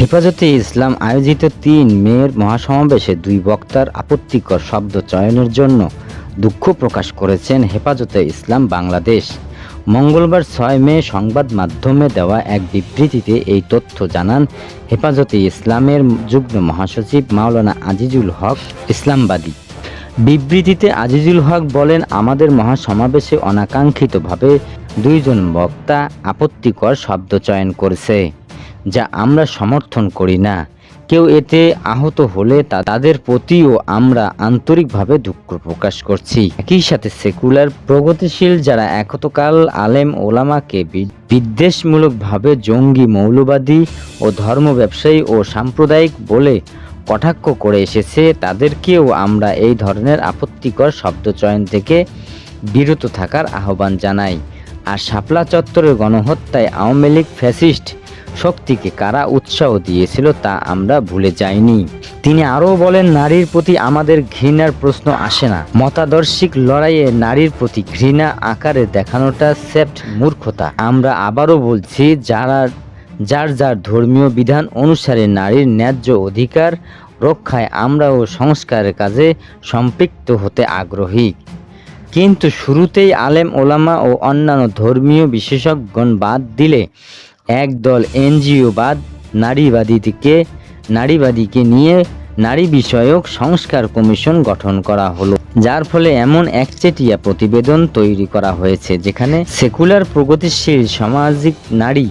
হেফাজতে ইসলাম আয়োজিত তিন মেয়ের মহাসমাবেশে দুই বক্তার আপত্তিকর শব্দ চয়নের জন্য দুঃখ প্রকাশ করেছেন হেফাজতে ইসলাম বাংলাদেশ। মঙ্গলবার ছয় মে সংবাদ মাধ্যমে দেওয়া এক বিবৃতিতে এই তথ্য জানান, হেফাজতে ইসলামের যুগ্ম মহাসচিব মাওলানা আজিজুল হক ইসলামবাদী। বিবৃতিতে আজিজুল হক বলেন, আমাদের মহাসমাবেশে অনাকাঙ্ক্ষিতভাবে দুইজন বক্তা আপত্তিকর শব্দ চয়ন করেছে। যা আমরা সমর্থন করি না। কেউ এতে আহত হলে তা তাদের প্রতিও আমরা আন্তরিকভাবে দুঃখ প্রকাশ করছি। একই সাথে সেকুলার, প্রগতিশীল যারা একতকাল আলেম ওলামাকে বিদ্বেষমূলকভাবে জঙ্গি, মৌলবাদী ও ধর্ম ব্যবসায়ী ও সাম্প্রদায়িক বলে কটাক্ষ করে এসেছে, তাদেরকেও আমরা এই ধরনের আপত্তিকর শব্দচয়ন থেকে বিরত থাকার আহ্বান জানাই। আর শাপলা চত্বরের গণহত্যায় আওয়ামী লীগ ফ্যাসিস্ট শক্তিকে কারা উৎসাহ দিয়েছিল তা আমরা ভুলে যাইনি। তিনি আরও বলেন, নারীর প্রতি আমাদের ঘৃণার প্রশ্ন আসে না। মতাদর্শিক লড়াইয়ে নারীর প্রতি ঘৃণা আকারে দেখানোটা সেপ্ট মূর্খতা। আমরা আবারও বলছি, যারা, যার যার ধর্মীয় বিধান অনুসারে নারীর ন্যায্য অধিকার রক্ষায় আমরাও সংস্কারের কাজে সম্পৃক্ত হতে আগ্রহী। কিন্তু শুরুতেই আলেম ওলামা ও অন্যান্য ধর্মীয় বিশেষজ্ঞগণ বাদ দিলে একদল এনজিও বাদ নারীবাদীকে নারীবাদীকে নিয়ে নারী বিষয়ক সংস্কার কমিশন গঠন করা হলো। যার ফলে এমন একচেটিয়া প্রতিবেদন তৈরি করা হয়েছে, যেখানে সেকুলার প্রগতিশীল সামাজিক নারী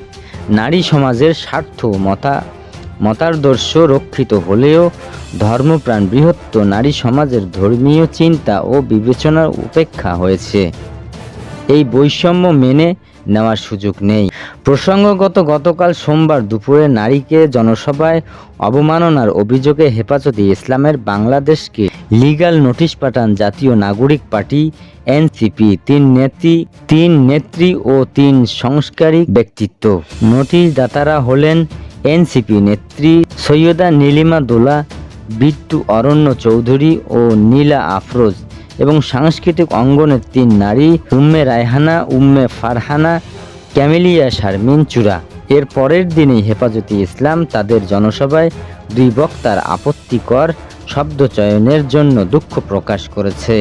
নারী সমাজের স্বার্থ, মতা, মতাদর্শ রক্ষিত হলেও ধর্মপ্রাণ বৃহত্ত নারী সমাজের ধর্মীয় চিন্তা ও বিবেচনার উপেক্ষা হয়েছে। এই বৈষম্য মেনে নেওয়ার সুযোগ নেই। প্রসঙ্গগত গতকাল সোমবার দুপুরে নারীকে জনসভায় অবমাননার অভিযোগে হেফাজতে ইসলামের বাংলাদেশকে লিগাল নোটিশ পাঠান জাতীয় নাগরিক পার্টি, এনসিপি, তিন নেত্রী তিন নেত্রী ও তিন সংস্কারী ব্যক্তিত্ব। নোটিশ দাতারা হলেন এনসিপি নেত্রী সৈয়দা নীলিমা দোলা, বিট্টু অরণ্য চৌধুরী ও নীলা আফরোজ। এবং সাংস্কৃতিক অঙ্গনের তিন নারী, উম্মে রায়হানা, উম্মে ফারহানা, ক্যামেলিয়া শারমিন চূড়া এর পরের দিনেই হেফাজতে ইসলাম তাদের জনসভায় দুই বক্তার আপত্তিকর শব্দ চয়নের জন্য দুঃখ প্রকাশ করেছে।